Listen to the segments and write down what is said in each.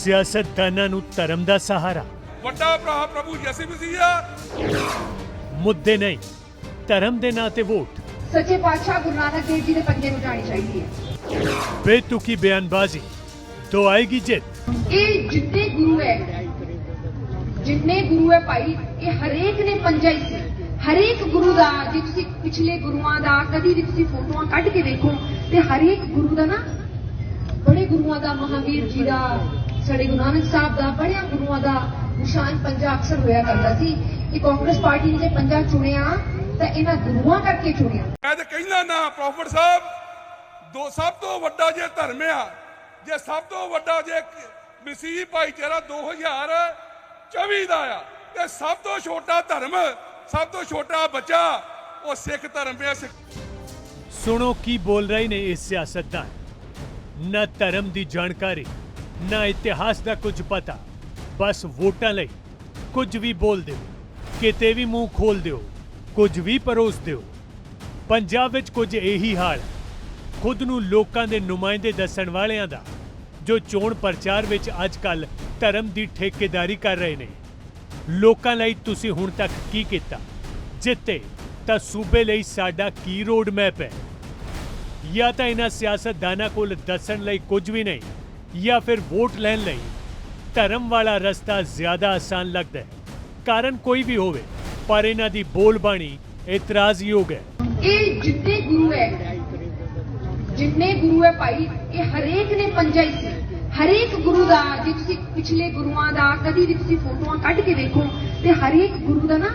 ਸਿਆਸਤਦਾਨਾਂ ਨੂੰ ਧਰਮ ਦਾ ਸਹਾਰਾ ਵੱਡਾ ਭਰਾ ਪ੍ਰਭੂ ਯਿਸੂ ਮਸੀਹ ਆ ਮੁੱਦੇ ਨਹੀਂ ਧਰਮ ਦੇ ਨਾਂ ਤੇ ਵੋਟ ਸੱਚੇ ਪਾਤਸ਼ਾਹ ਗੁਰੂ ਨਾਨਕ ਦੇਵ ਜੀ ਦੇ ਪੰਜੇ ਨੂੰ ਜਾਣੀ ਚਾਹੀਦੀ ਹੈ ਬੇਤੁਕੀ ਬਿਆਨਬਾਜ਼ੀ ਤੋਂ ਆਏਗੀ ਜਿੱਤ ਇਹ ਜਿੰਨੇ ਗੁਰੂ ਹੈ ਜਿੰਨੇ ਗੁਰੂ ਹੈ ਭਾਈ ਇਹ ਹਰੇਕ ਨੇ ਪੰਜਾ ਹੀ ਸੀ ਹਰੇਕ ਗੁਰੂ ਦਾ ਜੇ ਤੁਸੀਂ ਪਿਛਲੇ ਗੁਰੂਆਂ ਦਾ ਕਦੀ ਵੀ ਤੁਸੀਂ ਫੋਟੋਆਂ ਕੱਢ ਕੇ ਦੇਖੋ ਤੇ ਹਰੇਕ ਗੁਰੂ ਦਾ ਨਾ ਬੜੇ ਗੁਰੂਆਂ ਦਾ ਮਹਾਵੀਰ ਜੀ ਦਾ ਸਾਡੇ ਗੁਰੂ ਨਾਨਕ ਸਾਹਿਬ ਦਾ ਬੜਿਆਂ ਗੁਰੂਆਂ ਦਾ ਨਿਸ਼ਾਨ ਪੰਜਾ ਅਕਸਰ ਹੋਇਆ ਕਰਦਾ ਸੀ ਇਹ ਕਾਂਗਰਸ ਪਾਰਟੀ ਨੇ ਜੇ ਪੰਜਾ ਚੁਣਿਆ ਤਾਂ ਇਹਨਾਂ ਗੁਰੂਆਂ ਕਰਕੇ ਚੁਣਿਆ। ਮੈਂ ਤੇ ਕਹਿੰਦਾ ਨਾ ਪ੍ਰੋਫਟ ਸਾਹਿਬ ਦੋ ਸਭ ਤੋਂ ਵੱਡਾ ਜੇ ਧਰਮ ਆ ਜੇ ਸਭ ਤੋਂ ਵੱਡਾ ਜੇ ਮਸੀਹ ਭਾਈਚਾਰਾ 2024 ਦਾ ਆ ਤੇ ਸਭ ਤੋਂ ਛੋਟਾ ਧਰਮ ਸਭ ਤੋਂ ਛੋਟਾ ਬੱਚਾ ਉਹ ਸਿੱਖ ਧਰਮ ਪਿਆ ਸਿੱਖ। ਸੁਣੋ ਕੀ ਬੋਲ ਰਹੇ ਨੇ ਇਹ ਸਿਆਸਤਦਾਨ। ਨਾ ਧਰਮ ਦੀ ਜਾਣਕਾਰੀ ਨਾ ਇਤਿਹਾਸ ਦਾ ਕੁਝ ਪਤਾ, ਬਸ ਵੋਟਾਂ ਲਈ ਕੁਝ ਵੀ ਬੋਲ ਦਿਓ, ਕਿਤੇ ਵੀ ਮੂੰਹ ਖੋਲ ਦਿਓ, ਕੁਝ ਵੀ ਪਰੋਸ ਦਿਓ। ਪੰਜਾਬ ਵਿੱਚ ਕੁਝ ਇਹੀ ਹਾਲ ਹੈ। ਖੁਦ ਨੂੰ ਲੋਕਾਂ ਦੇ ਨੁਮਾਇੰਦੇ ਦੱਸਣ ਵਾਲਿਆਂ ਦਾ, ਜੋ ਚੋਣ ਪ੍ਰਚਾਰ ਵਿੱਚ ਅੱਜ ਕੱਲ ਧਰਮ ਦੀ ਠੇਕੇਦਾਰੀ ਕਰ ਰਹੇ ਨੇ। ਲੋਕਾਂ ਲਈ ਤੁਸੀਂ ਹੁਣ ਤੱਕ ਕੀ ਕੀਤਾ? ਜਿੱਤੇ, ਤਾਂ ਸੂਬੇ ਲਈ ਸਾਡਾ ਕੀ ਰੋਡ ਮੈਪ ਹੈ? ਜਾਂ ਤਾਂ ਇਹਨਾਂ ਸਿਆਸਤਦਾਨਾਂ ਕੋਲ ਦੱਸਣ ਲਈ ਕੁਝ ਵੀ ਨਹੀਂ। ਜਾਂ ਫਿਰ ਵੋਟ ਲੈਣ ਲਈ। ਧਰਮ ਵਾਲਾ ਰਸਤਾ ਜ਼ਿਆਦਾ ਆਸਾਨ ਲੱਗਦਾ ਹੈ। ਕਾਰਨ ਕੋਈ ਵੀ ਹੋਵੇ, ਪਰ ਇਹਨਾਂ ਦੀ ਬੋਲਬਾਣੀ ਇਤਰਾਜ਼ਯੋਗ ਹੈ। ਇਹ ਜਿੰਨੇ ਗੁਰੂ ਹੈ, ਜਿੰਨੇ ਗੁਰੂ ਹੈ ਭਾਈ, ਇਹ ਹਰੇਕ ਨੇ ਪੰਜਾ ਹੀ ਸੀ ਹਰੇਕ ਗੁਰੂ ਦਾ, ਜੇ ਤੁਸੀਂ ਪਿਛਲੇ ਗੁਰੂਆਂ ਦਾ, ਕਦੀ ਵੀ ਤੁਸੀਂ ਫੋਟੋਆਂ ਕੱਢ ਕੇ ਦੇਖੋ, ਤੇ ਹਰੇਕ ਗੁਰੂ ਦਾ ਨਾ,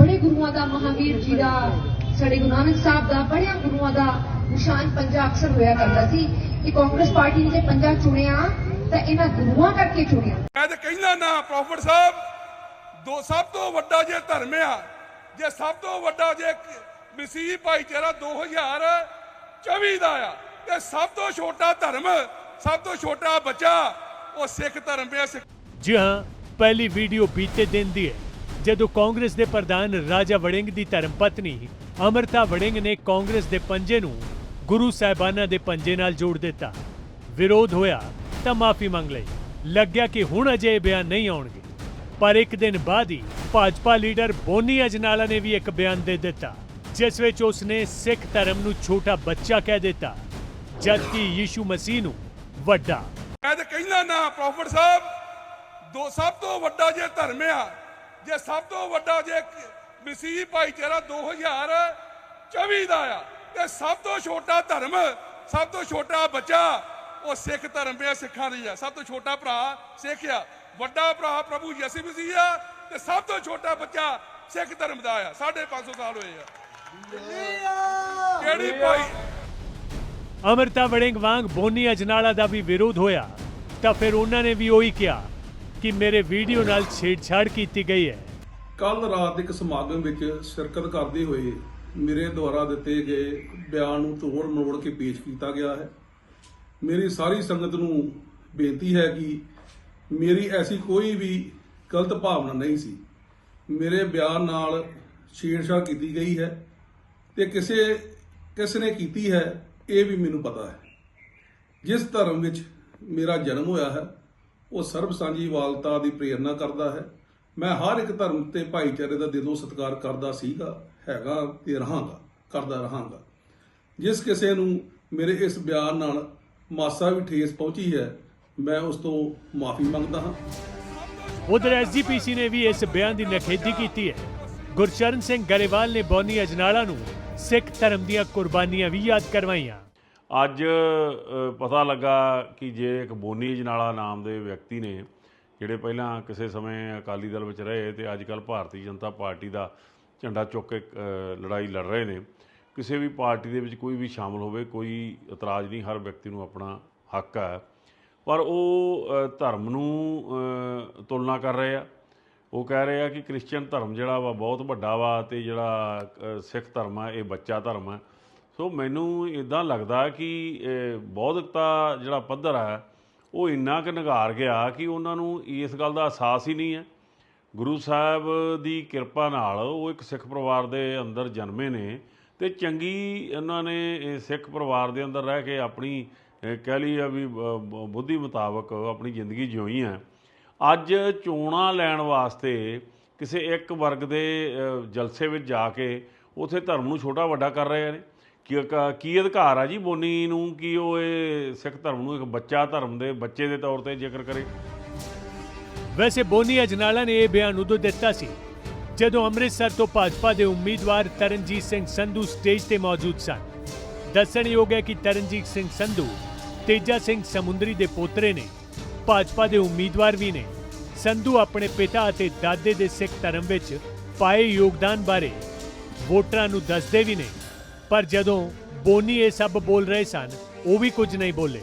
ਬੜੇ ਗੁਰੂਆਂ ਦਾ, ਮਹਾਵੀਰ ਜੀ ਦਾ, ਸਾਡੇ ਗੁਰੂ ਨਾਨਕ ਸਾਹਿਬ ਦਾ, ਬੜਿਆਂ ਗੁਰੂਆਂ ਦਾ ਨਿਸ਼ਾਨ ਪੰਜਾ ਅਕਸਰ ਹੋਇਆ ਕਰਦਾ ਸੀ। ਇਹ ਕਾਂਗਰਸ ਪਾਰਟੀ ਨੇ ਜੇ ਪੰਜਾ ਚੁਣਿਆ ਤਾਂ ਇਹਨਾਂ ਗੁਰੂਆਂ ਕਰਕੇ ਚੁਣਿਆ। ਮੈਂ ਤੇ ਕਹਿੰਦਾ ਨਾ ਪ੍ਰੋਫਟ ਸਾਹਿਬ ਦੋ ਸਭ ਤੋਂ ਵੱਡਾ ਜੇ ਧਰਮ ਆ ਜੇ ਸਭ ਤੋਂ ਵੱਡਾ ਜੇ ਮਸੀਹ ਭਾਈਚਾਰਾ 2024 ਦਾ ਆ ਤੇ ਸਭ ਤੋਂ ਛੋਟਾ ਧਰਮ ਸਭ ਤੋਂ ਛੋਟਾ ਬੱਚਾ ਉਹ ਸਿੱਖ ਧਰਮ ਪਿਆ ਸਿੱਖ ਜੀ ਹਾਂ ਪਹਿਲੀ ਵੀਡੀਓ ਬੀਤੇ ਦਿਨ ਦੀ ਹੈ। ਜਦੋਂ ਕਾਂਗਰਸ ਦੇ ਪ੍ਰਧਾਨ ਰਾਜਾ ਵੜਿੰਗ ਦੀ ਧਰਮ ਪਤਨੀ ਅਮਰਤਾ ਵੜਿੰਗ ਨੇ ਕਾਂਗਰਸ ਦੇ ਪੰਜੇ ਨੂੰ ਗੁਰੂ ਸਾਹਿਬਾਨਾਂ ਦੇ ਪੰਜੇ ਨਾਲ ਜੋੜ ਦਿੱਤਾ। ਵਿਰੋਧ ਹੋਇਆ ਤਾਂ ਮਾਫੀ ਮੰਗ ਲਈ। ਲੱਗਿਆ ਕਿ ਹੁਣ ਅਜੇ ਬਿਆਨ ਨਹੀਂ ਆਉਣਗੇ। ਪਰ ਇੱਕ ਦਿਨ ਬਾਅਦ ਹੀ ਭਾਜਪਾ ਲੀਡਰ ਬੋਨੀ ਅਜਨਾਲਾ ਨੇ ਵੀ ਇੱਕ ਬਿਆਨ ਦੇ ਦਿੱਤਾ, ਜਿਸ ਵਿੱਚ ਉਸਨੇ ਸਿੱਖ ਧਰਮ ਨੂੰ ਛੋਟਾ ਬੱਚਾ ਕਹਿ ਦਿੱਤਾ, ਜਦਕਿ ਯੀਸ਼ੂ ਮਸੀਹ ਨੂੰ ਵੱਡਾ। ਮੈਂ ਤੇ ਕਹਿੰਦਾ ਨਾ ਪ੍ਰੋਫਟ ਸਾਹਿਬ, ਦੋ ਸਭ ਤੋਂ ਵੱਡਾ ਜੇ ਧਰਮ ਆ, ਜੇ ਸਭ ਤੋਂ ਵੱਡਾ ਜੇ ਮਸੀਹ ਭਾਈਚਾਰਾ 2024 ਦਾ ਆ ਤੇ ਸਭ ਤੋਂ ਛੋਟਾ ਧਰਮ ਸਭ ਤੋਂ ਛੋਟਾ ਬੱਚਾ ਉਹ ਸਿੱਖ ਧਰਮ ਪਿਆ ਸਿੱਖਾਂ ਦੀ ਆ ਸਭ ਤੋਂ ਛੋਟਾ ਭਰਾ ਸਿੱਖ ਆ। ਵੱਡਾ ਭਰਾ ਪ੍ਰਭੂ ਯਿਸੂ ਮਸੀਹ ਆ ਤੇ ਸਭ ਤੋਂ ਛੋਟਾ ਬੱਚਾ ਸਿੱਖ ਧਰਮ ਦਾ ਆ। 550 ਸਾਲ ਹੋਏ ਆ। ਕਿਹੜੀ ਭਾਈ? ਅਮਰਤਾ ਵੜਿੰਗ ਵਾਂਗ ਬੋਨੀ ਅਜਨਾਲਾ ਦਾ ਵੀ ਵਿਰੋਧ ਹੋਇਆ। ਤਾਂ ਫਿਰ ਉਹਨਾਂ ਨੇ ਵੀ ਉਹੀ ਕਿਹਾ ਕਿ ਮੇਰੇ ਵੀਡੀਓ ਨਾਲ ਛੇੜਛਾੜ ਕੀਤੀ ਗਈ ਹੈ। ਕੱਲ ਰਾਤ ਇੱਕ ਸਮਾਗਮ ਵਿੱਚ ਸ਼ਿਰਕਤ ਕਰਦੇ ਹੋਏ ਮੇਰੇ ਦੁਆਰਾ ਦਿੱਤੇ ਗਏ ਬਿਆਨ ਨੂੰ ਤੋੜ ਮਰੋੜ ਕੇ ਪੇਸ਼ ਕੀਤਾ ਗਿਆ ਹੈ। ਮੇਰੀ ਸਾਰੀ ਸੰਗਤ ਨੂੰ ਬੇਨਤੀ ਹੈ ਕਿ ਮੇਰੀ ਐਸੀ ਕੋਈ ਵੀ ਗਲਤ ਭਾਵਨਾ ਨਹੀਂ ਸੀ। ਮੇਰੇ ਬਿਆਨ ਨਾਲ ਛੇੜਛਾੜ ਕੀਤੀ ਗਈ ਹੈ ਤੇ ਕਿਸੇ, ਕਿਸ ਨੇ ਕੀਤੀ ਹੈ, ਇਹ ਵੀ ਮੈਨੂੰ ਪਤਾ ਹੈ। ਜਿਸ ਧਰਮ ਵਿੱਚ ਮੇਰਾ ਜਨਮ ਹੋਇਆ ਹੈ, ਉਹ ਸਰਬ ਸਾਂਝੀ ਵਾਲਤਾ ਦੀ ਪ੍ਰੇਰਣਾ ਕਰਦਾ ਹੈ। ਮੈਂ ਹਰ ਇੱਕ ਧਰਮ ਤੇ ਭਾਈਚਾਰੇ ਦਾ ਦਿਲੋਂ ਸਤਿਕਾਰ ਕਰਦਾ ਸੀਗਾ ਹੈਗਾ ਤੇ ਰਹਾਂਗਾ ਕਰਦਾ ਰਹਾਂਗਾ। ਜਿਸ ਕਿਸੇ ਨੂੰ ਮੇਰੇ ਇਸ ਬਿਆਨ ਨਾਲ ਮਾਸਾ ਵੀ ਠੇਸ ਪਹੁੰਚੀ ਹੈ ਮੈਂ ਉਸ ਤੋਂ ਮਾਫੀ ਮੰਗਦਾ ਹਾਂ। ਉਧਰ ਐਸਜੀਪੀਸੀ ਨੇ ਵੀ ਇਸ ਬਿਆਨ ਦੀ ਨਖੇਦੀ ਕੀਤੀ ਹੈ। ਗੁਰਚਰਨ ਸਿੰਘ ਗਰੇਵਾਲ ਨੇ ਬੋਨੀ ਅਜਨਾਲਾ ਨੂੰ ਸਿੱਖ ਧਰਮ ਦੀਆਂ ਕੁਰਬਾਨੀਆਂ ਵੀ ਯਾਦ ਕਰਵਾਈਆਂ। ਅੱਜ ਪਤਾ ਲੱਗਾ ਕਿ ਜੇ ਇੱਕ ਬੋਨੀ ਜਨਾਲਾ ਨਾਮ ਦੇ ਵਿਅਕਤੀ ਨੇ ਜਿਹੜੇ ਪਹਿਲਾਂ ਕਿਸੇ ਸਮੇਂ ਅਕਾਲੀ ਦਲ ਵਿੱਚ ਰਹੇ ਤੇ ਅੱਜ ਕੱਲ ਭਾਰਤੀ ਜਨਤਾ ਪਾਰਟੀ ਦਾ ਝੰਡਾ ਚੁੱਕ ਕੇ ਅ, ਲੜਾਈ ਲੜ ਰਹੇ ਨੇ। ਕਿਸੇ ਵੀ ਪਾਰਟੀ ਦੇ ਵਿੱਚ ਕੋਈ ਵੀ ਸ਼ਾਮਲ ਹੋਵੇ ਕੋਈ ਇਤਰਾਜ਼ ਨਹੀਂ ਹਰ ਵਿਅਕਤੀ ਨੂੰ ਆਪਣਾ ਹੱਕ ਹੈ। ਪਰ ਉਹ ਧਰਮ ਨੂੰ ਤੁਲਨਾ ਕਰ ਰਹੇ ਆ। ਉਹ ਕਹਿ ਰਹੇ ਆ ਕਿ ਕ੍ਰਿਸਚੀਅਨ ਧਰਮ ਜਿਹੜਾ ਵਾ ਬਹੁਤ ਵੱਡਾ ਵਾ ਤੇ ਜਿਹੜਾ ਸਿੱਖ ਧਰਮ ਆ ਇਹ ਬੱਚਾ ਧਰਮ ਆ। ਸੋ ਮੈਨੂੰ ਇਦਾਂ ਲੱਗਦਾ ਕਿ ਬੌਧਿਕਤਾ ਜਿਹੜਾ ਪੱਧਰ ਹੈ ਉਹ ਇੰਨਾ ਕੁ ਨਿਘਾਰ ਗਿਆ ਕਿ ਉਹਨਾਂ ਨੂੰ ਇਸ ਗੱਲ ਦਾ ਅਹਿਸਾਸ ਹੀ ਨਹੀਂ ਹੈ। ਗੁਰੂ ਸਾਹਿਬ ਦੀ ਕਿਰਪਾ ਨਾਲ ਉਹ ਇੱਕ ਸਿੱਖ ਪਰਿਵਾਰ ਦੇ ਅੰਦਰ ਜਨਮੇ ਨੇ ਤੇ ਚੰਗੀ ਉਹਨਾਂ ਨੇ ਸਿੱਖ ਪਰਿਵਾਰ ਦੇ ਅੰਦਰ ਰਹਿ ਕੇ ਆਪਣੀ ਕਹਿ ਲਈ ਆ ਵੀ ਬੁੱਧੀ ਮੁਤਾਬਕ ਆਪਣੀ ਜ਼ਿੰਦਗੀ ਜਿਉਈ ਹੈ। ਅੱਜ ਚੋਣਾਂ ਲੈਣ ਵਾਸਤੇ ਕਿਸੇ ਇੱਕ ਵਰਗ ਦੇ ਜਲਸੇ ਵਿੱਚ ਜਾ ਕੇ ਉਥੇ ਧਰਮ ਨੂੰ ਛੋਟਾ ਵੱਡਾ ਕਰ ਰਹੇ ਨੇ। ਕੀ ਕੀ ਅਧਿਕਾਰ ਆ ਜੀ ਬੋਨੀ ਨੂੰ? ਕਿ ਉਹ ਇਹ ਸਿੱਖ ਧਰਮ ਨੂੰ, ਇੱਕ ਬੱਚਾ ਧਰਮ ਦੇ ਬੱਚੇ ਦੇ ਤੌਰ ਤੇ ਜ਼ਿਕਰ ਕਰੇ? ਵੈਸੇ ਬੋਨੀ ਅਜਨਾਲਾ ਨੇ ਇਹ ਬਿਆਨ ਉਦੋਂ ਦਿੱਤਾ ਸੀ, ਜਦੋਂ ਅੰਮ੍ਰਿਤਸਰ ਤੋਂ ਭਾਜਪਾ ਦੇ ਉਮੀਦਵਾਰ ਤਰਨਜੀਤ ਸਿੰਘ ਸੰਧੂ ਸਟੇਜ ਤੇ ਮੌਜੂਦ ਸਨ। ਦੱਸਣਯੋਗ ਹੈ ਕਿ ਤਰਨਜੀਤ ਸਿੰਘ ਸੰਧੂ, ਤੇਜਾ ਸਿੰਘ ਸਮੁੰਦਰੀ ਦੇ ਪੋਤਰੇ ਨੇ, ਭਾਜਪਾ ਦੇ ਉਮੀਦਵਾਰ ਵੀ ਨੇ। ਸੰਧੂ ਆਪਣੇ ਪਿਤਾ ਅਤੇ ਦਾਦੇ ਦੇ ਸਿੱਖ ਧਰਮ ਵਿੱਚ ਪਾਏ ਯੋਗਦਾਨ ਬਾਰੇ ਵੋਟਰਾਂ ਨੂੰ ਦੱਸਦੇ ਵੀ ਨੇ। ਪਰ ਜਦੋਂ ਬੋਨੀ ਇਹ ਸਭ ਬੋਲ ਰਹੇ ਸਨ, ਉਹ ਵੀ ਕੁਝ ਨਹੀਂ ਬੋਲੇ।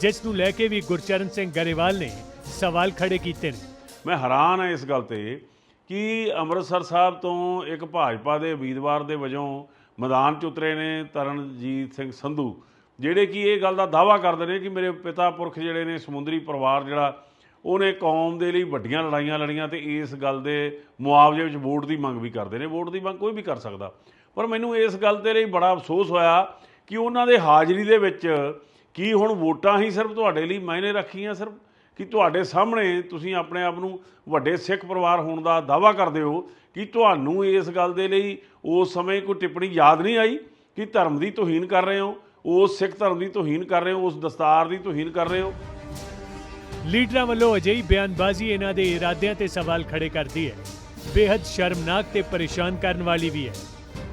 ਜਿਸ ਨੂੰ ਲੈ ਕੇ ਵੀ ਗੁਰਚਰਨ ਸਿੰਘ ਗਰੇਵਾਲ ਨੇ ਸਵਾਲ ਖੜੇ ਕੀਤੇ ਨੇ। ਮੈਂ ਹੈਰਾਨ ਹਾਂ ਇਸ ਗੱਲ ਤੇ ਕਿ ਅੰਮ੍ਰਿਤਸਰ ਸਾਹਿਬ ਤੋਂ ਇੱਕ ਭਾਜਪਾ ਦੇ ਉਮੀਦਵਾਰ ਦੇ ਵਜੋਂ ਮੈਦਾਨ 'ਚ ਉਤਰੇ ਨੇ ਤਰਨਜੀਤ ਸਿੰਘ ਸੰਧੂ, ਜਿਹੜੇ ਕਿ ਇਹ ਗੱਲ ਦਾ ਦਾਵਾ ਕਰਦੇ ਨੇ ਕਿ ਮੇਰੇ ਪਿਤਾ ਪੁਰਖ ਜਿਹੜੇ ਨੇ, ਸਮੁੰਦਰੀ ਪਰਿਵਾਰ ਜਿਹੜਾ, ਉਹਨੇ ਕੌਮ ਦੇ ਲਈ ਵੱਡੀਆਂ ਲੜਾਈਆਂ ਲੜੀਆਂ ਤੇ ਇਸ ਗੱਲ ਦੇ ਮੁਆਵਜ਼ੇ ਵਿੱਚ ਵੋਟ ਦੀ ਮੰਗ ਵੀ ਕਰਦੇ ਨੇ। ਵੋਟ ਦੀ ਮੰਗ ਕੋਈ ਵੀ ਕਰ ਸਕਦਾ। ਪਰ ਮੈਨੂੰ ਇਸ ਗੱਲ ਦੇ ਲਈ ਬੜਾ ਅਫਸੋਸ ਹੋਇਆ ਕਿ ਉਹਨਾਂ ਦੇ ਹਾਜ਼ਰੀ ਦੇ ਵਿੱਚ ਕੀ ਹੁਣ ਵੋਟਾਂ ਹੀ ਸਿਰਫ ਤੁਹਾਡੇ ਲਈ ਮਾਇਨੇ ਰੱਖੀਆਂ ਸਿਰਫ, ਕਿ ਤੁਹਾਡੇ ਸਾਹਮਣੇ ਤੁਸੀਂ ਆਪਣੇ ਆਪ ਨੂੰ ਵੱਡੇ ਸਿੱਖ ਪਰਿਵਾਰ ਹੋਣ ਦਾ ਦਾਵਾ ਕਰਦੇ ਹੋ, ਕਿ ਤੁਹਾਨੂੰ ਇਸ ਗੱਲ ਦੇ ਲਈ ਉਸ ਸਮੇਂ ਕੋਈ ਟਿੱਪਣੀ ਯਾਦ ਨਹੀਂ ਆਈ ਕਿ ਧਰਮ ਦੀ ਤੋਹੀਨ ਕਰ ਰਹੇ ਹੋ, ਉਸ ਸਿੱਖ ਧਰਮ ਦੀ ਤੋਹੀਨ ਕਰ ਰਹੇ ਹੋ, ਉਸ ਦਸਤਾਰ ਦੀ ਤੋਹੀਨ ਕਰ ਰਹੇ ਹੋ? ਲੀਡਰਾਂ ਵੱਲੋਂ ਅਜਿਹੀ ਬਿਆਨਬਾਜ਼ੀ ਇਹਨਾਂ ਦੇ ਇਰਾਦਿਆਂ ਤੇ ਸਵਾਲ ਖੜੇ ਕਰਦੀ ਹੈ। ਬੇहद ਸ਼ਰਮਨਾਕ ਤੇ ਪਰੇਸ਼ਾਨ ਕਰਨ ਵਾਲੀ ਵੀ ਹੈ।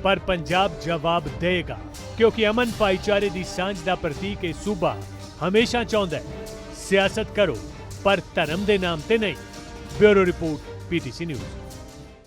ਪਰ ਪੰਜਾਬ ਜਵਾਬ ਦੇਗਾ, ਕਿਉਂਕਿ ਅਮਨ ਭਾਈਚਾਰੇ ਦੀ ਸਾਂਝ ਦਾ ਪ੍ਰਤੀਕ ਇਹ ਸੂਬਾ ਹਮੇਸ਼ਾ ਚਾਹੁੰਦਾ ਹੈ। ਸਿਆਸਤ ਕਰੋ, ਪਰ ਧਰਮ ਦੇ ਨਾਮ ਤੇ ਨਹੀਂ। Bureau report PTC news.